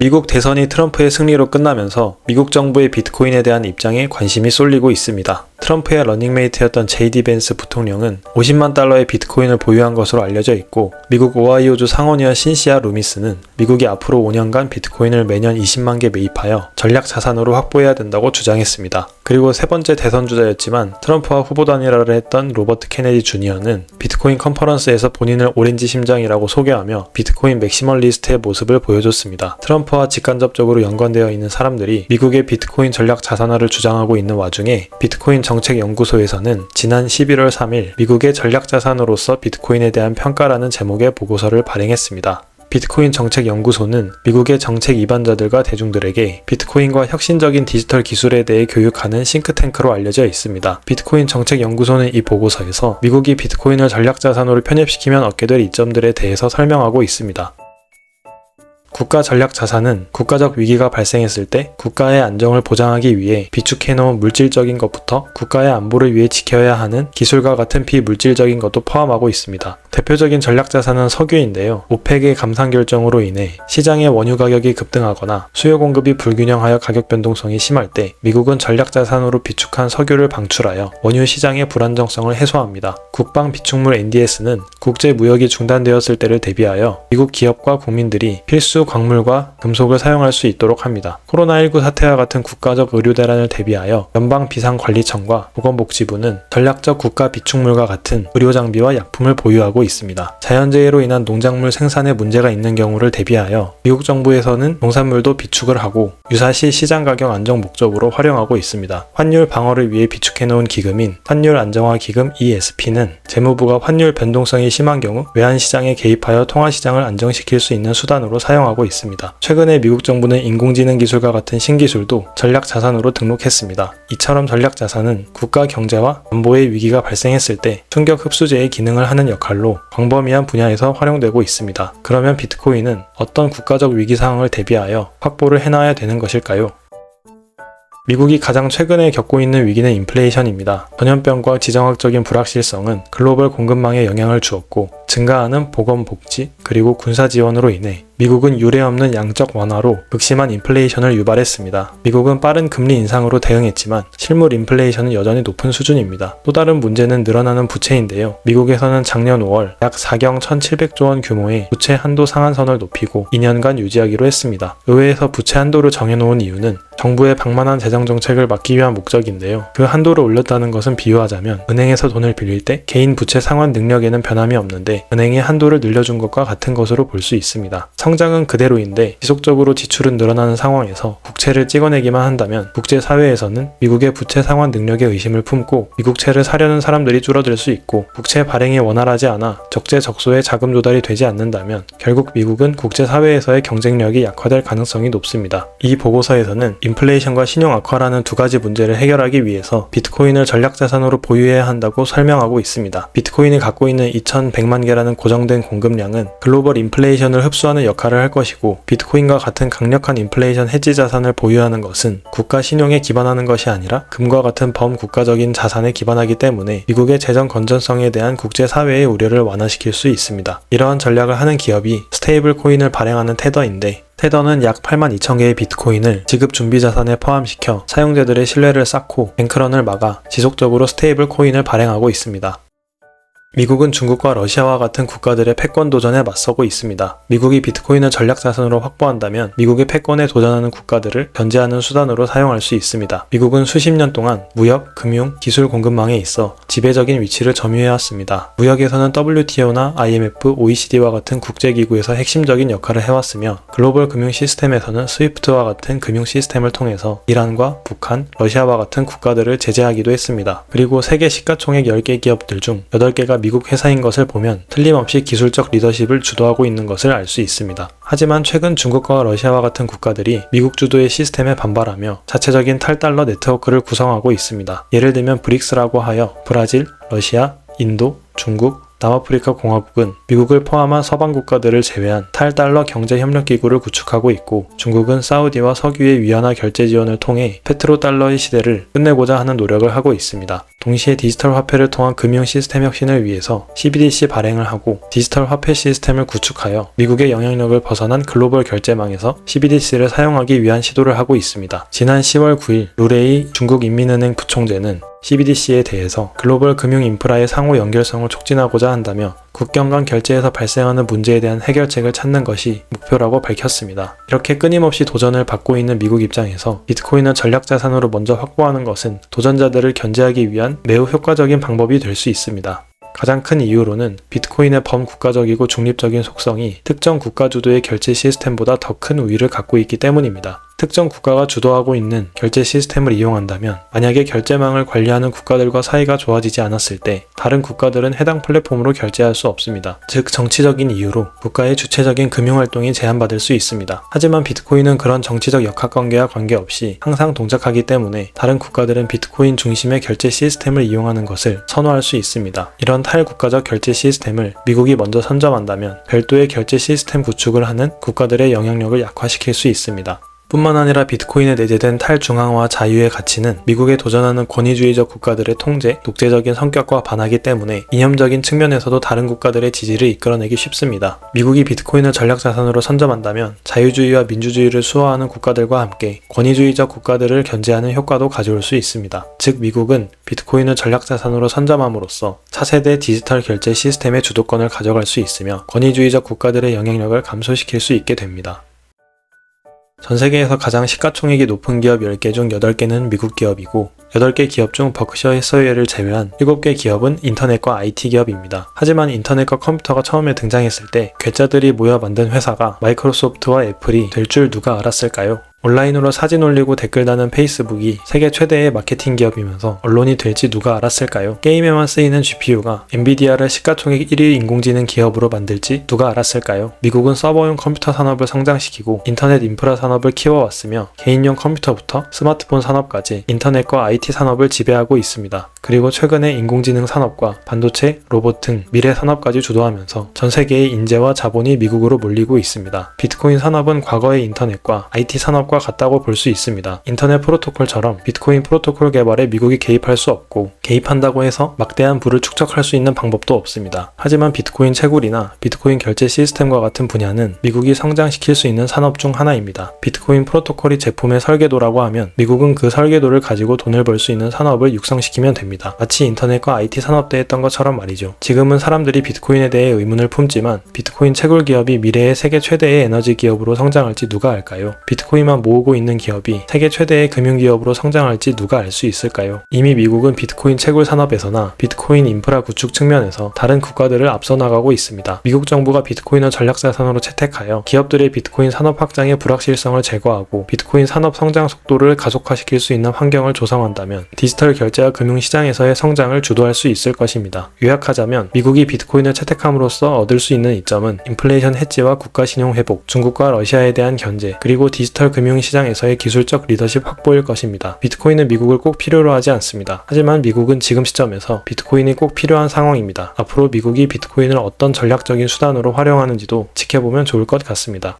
미국 대선이 트럼프의 승리로 끝나면서 미국 정부의 비트코인에 대한 입장에 관심이 쏠리고 있습니다. 트럼프의 러닝메이트였던 제이디 벤스 부통령은 50만 달러의 비트코인을 보유한 것으로 알려져 있고 미국 오하이오주 상원의원 신시아 루미스는 미국이 앞으로 5년간 비트코인을 매년 20만 개 매입하여 전략 자산으로 확보해야 된다고 주장했습니다. 그리고 세 번째 대선 주자였지만 트럼프와 후보 단일화를 했던 로버트 케네디 주니어는 비트코인 컨퍼런스에서 본인을 오렌지 심장이라고 소개하며 비트코인 맥시멀리스트의 모습을 보여줬습니다. 트럼프와 직간접적으로 연관되어 있는 사람들이 미국의 비트코인 전략 자산화를 주장하고 있는 와중에 비트코인 정책 연구소에서는 지난 11월 3일 미국의 전략 자산으로서 비트코인에 대한 평가라는 제목의 보고서를 발행했습니다. 비트코인 정책연구소는 미국의 정책 이반자들과 대중들에게 비트코인과 혁신적인 디지털 기술에 대해 교육하는 싱크탱크로 알려져 있습니다. 비트코인 정책연구소는 이 보고서에서 미국이 비트코인을 전략자산으로 편입시키면 얻게 될 이점들에 대해서 설명하고 있습니다. 국가 전략 자산은 국가적 위기가 발생했을 때 국가의 안정을 보장하기 위해 비축해놓은 물질적인 것부터 국가의 안보를 위해 지켜야 하는 기술과 같은 비물질적인 것도 포함하고 있습니다. 대표적인 전략 자산은 석유인데요. 오펙의 감산 결정으로 인해 시장의 원유 가격이 급등하거나 수요 공급이 불균형하여 가격 변동성이 심할 때 미국은 전략 자산으로 비축한 석유를 방출하여 원유 시장의 불안정성을 해소합니다. 국방 비축물 NDS는 국제 무역이 중단되었을 때를 대비하여 미국 기업과 국민들이 필수 광물과 금속을 사용할 수 있도록 합니다. 코로나19 사태와 같은 국가적 의료 대란을 대비하여 연방 비상관리청과 보건복지부는 전략적 국가 비축물과 같은 의료 장비와 약품을 보유하고 있습니다. 자연재해로 인한 농작물 생산에 문제가 있는 경우를 대비하여 미국 정부에서는 농산물도 비축을 하고 유사시 시장 가격 안정 목적으로 활용하고 있습니다. 환율 방어를 위해 비축해 놓은 기금인 환율 안정화 기금 ESP는 재무부가 환율 변동성이 심한 경우 외환 시장에 개입하여 통화 시장을 안정시킬 수 있는 수단으로 사용 하고 있습니다. 최근에 미국 정부는 인공지능 기술과 같은 신기술도 전략 자산으로 등록했습니다. 이처럼 전략 자산은 국가 경제와 안보의 위기가 발생했을 때 충격 흡수제의 기능을 하는 역할로 광범위한 분야에서 활용되고 있습니다. 그러면 비트코인은 어떤 국가적 위기 상황을 대비하여 확보를 해놔야 되는 것일까요? 미국이 가장 최근에 겪고 있는 위기는 인플레이션입니다. 전염병과 지정학적인 불확실성은 글로벌 공급망에 영향을 주었고 증가하는 보건 복지 그리고 군사 지원으로 인해 미국은 유례없는 양적 완화로 극심한 인플레이션을 유발했습니다. 미국은 빠른 금리 인상으로 대응했지만 실물 인플레이션은 여전히 높은 수준입니다. 또 다른 문제는 늘어나는 부채인데요. 미국에서는 작년 5월 약 4경 1,700조 원 규모의 부채 한도 상한선을 높이고 2년간 유지하기로 했습니다. 의회에서 부채 한도를 정해놓은 이유는 정부의 방만한 재정 정책을 막기 위한 목적인데요. 그 한도를 올렸다는 것은 비유하자면 은행에서 돈을 빌릴 때 개인 부채 상환 능력에는 변함이 없는데 은행의 한도를 늘려준 것과 같은 것으로 볼 수 있습니다. 성장은 그대로인데 지속적으로 지출은 늘어나는 상황에서 국채를 찍어내기만 한다면 국제 사회에서는 미국의 부채 상환 능력에 의심을 품고 미국채를 사려는 사람들이 줄어들 수 있고 국채 발행이 원활하지 않아 적재적소의 자금 조달이 되지 않는다면 결국 미국은 국제 사회에서의 경쟁력이 약화될 가능성이 높습니다. 이 보고서에서는 인플레이션과 신용 악화라는 두 가지 문제를 해결하기 위해서 비트코인을 전략 자산으로 보유해야 한다고 설명하고 있습니다. 비트코인이 갖고 있는 2100만 개라는 고정된 공급량은 글로벌 인플레이션을 흡수하는 역 할을 할 것이고 비트코인과 같은 강력한 인플레이션 해지 자산을 보유하는 것은 국가 신용에 기반하는 것이 아니라 금과 같은 범국가적인 자산에 기반하기 때문에 미국의 재정 건전성에 대한 국제 사회의 우려를 완화시킬 수 있습니다. 이러한 전략을 하는 기업이 스테이블 코인을 발행하는 테더인데 테더는 약 8만 2천 개의 비트코인을 지급 준비 자산에 포함시켜 사용자들의 신뢰를 쌓고 뱅크런을 막아 지속적으로 스테이블 코인을 발행하고 있습니다. 미국은 중국과 러시아와 같은 국가들의 패권 도전에 맞서고 있습니다. 미국이 비트코인을 전략 자산으로 확보한다면 미국의 패권에 도전하는 국가들을 견제하는 수단으로 사용할 수 있습니다. 미국은 수십 년 동안 무역, 금융, 기술 공급망에 있어 지배적인 위치를 점유해왔습니다. 무역에서는 WTO나 IMF, OECD와 같은 국제기구에서 핵심적인 역할을 해왔으며 글로벌 금융 시스템에서는 스위프트와 같은 금융 시스템을 통해서 이란과 북한, 러시아와 같은 국가들을 제재하기도 했습니다. 그리고 세계 시가총액 10개 기업들 중 8개가 미국 회사인 것을 보면 틀림없이 기술적 리더십을 주도하고 있는 것을 알 수 있습니다. 하지만 최근 중국과 러시아와 같은 국가들이 미국 주도의 시스템에 반발하며 자체적인 탈달러 네트워크를 구성하고 있습니다. 예를 들면 브릭스라고 하여 브라질, 러시아, 인도, 중국, 남아프리카 공화국은 미국을 포함한 서방 국가들을 제외한 탈달러 경제 협력 기구를 구축하고 있고 중국은 사우디와 석유의 위안화 결제 지원을 통해 페트로 달러의 시대를 끝내고자 하는 노력을 하고 있습니다. 동시에 디지털 화폐를 통한 금융 시스템 혁신을 위해서 CBDC 발행을 하고 디지털 화폐 시스템을 구축하여 미국의 영향력을 벗어난 글로벌 결제망에서 CBDC를 사용하기 위한 시도를 하고 있습니다. 지난 10월 9일 루레이 중국 인민은행 부총재는 CBDC에 대해서 글로벌 금융 인프라의 상호 연결성을 촉진하고자 한다며 국경 간 결제에서 발생하는 문제에 대한 해결책을 찾는 것이 목표라고 밝혔습니다. 이렇게 끊임없이 도전을 받고 있는 미국 입장에서 비트코인을 전략 자산으로 먼저 확보하는 것은 도전자들을 견제하기 위한 매우 효과적인 방법이 될 수 있습니다. 가장 큰 이유로는 비트코인의 범국가적이고 중립적인 속성이 특정 국가 주도의 결제 시스템보다 더 큰 우위를 갖고 있기 때문입니다. 특정 국가가 주도하고 있는 결제 시스템을 이용한다면 만약에 결제망을 관리하는 국가들과 사이가 좋아지지 않았을 때 다른 국가들은 해당 플랫폼으로 결제할 수 없습니다. 즉 정치적인 이유로 국가의 주체적인 금융 활동이 제한받을 수 있습니다. 하지만 비트코인은 그런 정치적 역학 관계와 관계없이 항상 동작하기 때문에 다른 국가들은 비트코인 중심의 결제 시스템을 이용하는 것을 선호할 수 있습니다. 이런 탈국가적 결제 시스템을 미국이 먼저 선점한다면 별도의 결제 시스템 구축을 하는 국가들의 영향력을 약화시킬 수 있습니다. 뿐만 아니라 비트코인에 내재된 탈중앙화 자유의 가치는 미국에 도전하는 권위주의적 국가들의 통제, 독재적인 성격과 반하기 때문에 이념적인 측면에서도 다른 국가들의 지지를 이끌어내기 쉽습니다. 미국이 비트코인을 전략자산으로 선점한다면 자유주의와 민주주의를 수호하는 국가들과 함께 권위주의적 국가들을 견제하는 효과도 가져올 수 있습니다. 즉 미국은 비트코인을 전략자산으로 선점함으로써 차세대 디지털 결제 시스템의 주도권을 가져갈 수 있으며 권위주의적 국가들의 영향력을 감소시킬 수 있게 됩니다. 전 세계에서 가장 시가총액이 높은 기업 10개 중 8개는 미국 기업이고 8개 기업 중 버크셔 해서웨어를 제외한 7개 기업은 인터넷과 IT 기업입니다. 하지만 인터넷과 컴퓨터가 처음에 등장했을 때 괴짜들이 모여 만든 회사가 마이크로소프트와 애플이 될 줄 누가 알았을까요? 온라인으로 사진 올리고 댓글 다는 페이스북이 세계 최대의 마케팅 기업이면서 언론이 될지 누가 알았을까요? 게임에만 쓰이는 GPU가 엔비디아를 시가총액 1위 인공지능 기업으로 만들지 누가 알았을까요? 미국은 서버용 컴퓨터 산업을 성장시키고 인터넷 인프라 산업을 키워왔으며 개인용 컴퓨터부터 스마트폰 산업까지 인터넷과 IT 산업을 지배하고 있습니다. 그리고 최근에 인공지능 산업과 반도체, 로봇 등 미래 산업까지 주도하면서 전 세계의 인재와 자본이 미국으로 몰리고 있습니다. 비트코인 산업은 과거의 인터넷과 IT 산업 산업과 같다고 볼 수 있습니다. 인터넷 프로토콜처럼 비트코인 프로토콜 개발에 미국이 개입할 수 없고 개입한다고 해서 막대한 부를 축적할 수 있는 방법도 없습니다. 하지만 비트코인 채굴이나 비트코인 결제 시스템과 같은 분야는 미국이 성장시킬 수 있는 산업 중 하나입니다. 비트코인 프로토콜이 제품의 설계도라고 하면 미국은 그 설계도를 가지고 돈을 벌 수 있는 산업을 육성시키면 됩니다. 마치 인터넷과 IT 산업 때 했던 것처럼 말이죠. 지금은 사람들이 비트코인에 대해 의문을 품지만 비트코인 채굴 기업이 미래의 세계 최대의 에너지 기업으로 성장할지 누가 알까요? 비트코인만 모으고 있는 기업이 세계 최대의 금융기업으로 성장할지 누가 알 수 있을까요? 이미 미국은 비트코인 채굴 산업에서나 비트코인 인프라 구축 측면에서 다른 국가들을 앞서 나가고 있습니다. 미국 정부가 비트코인을 전략자산으로 채택하여 기업들의 비트코인 산업 확장의 불확실성을 제거하고 비트코인 산업 성장 속도를 가속화시킬 수 있는 환경을 조성한다면 디지털 결제와 금융 시장에서의 성장을 주도할 수 있을 것입니다. 요약하자면 미국이 비트코인을 채택함으로써 얻을 수 있는 이점은 인플레이션 해지와 국가 신용 회복, 중국과 러시아에 대한 견제, 그리고 디지털 금융 시장에서의 기술적 리더십 확보일 것입니다. 비트코인은 미국을 꼭 필요로 하지 않습니다. 하지만 미국은 지금 시점에서 비트코인이 꼭 필요한 상황입니다. 앞으로 미국이 비트코인을 어떤 전략적인 수단으로 활용하는지도 지켜보면 좋을 것 같습니다.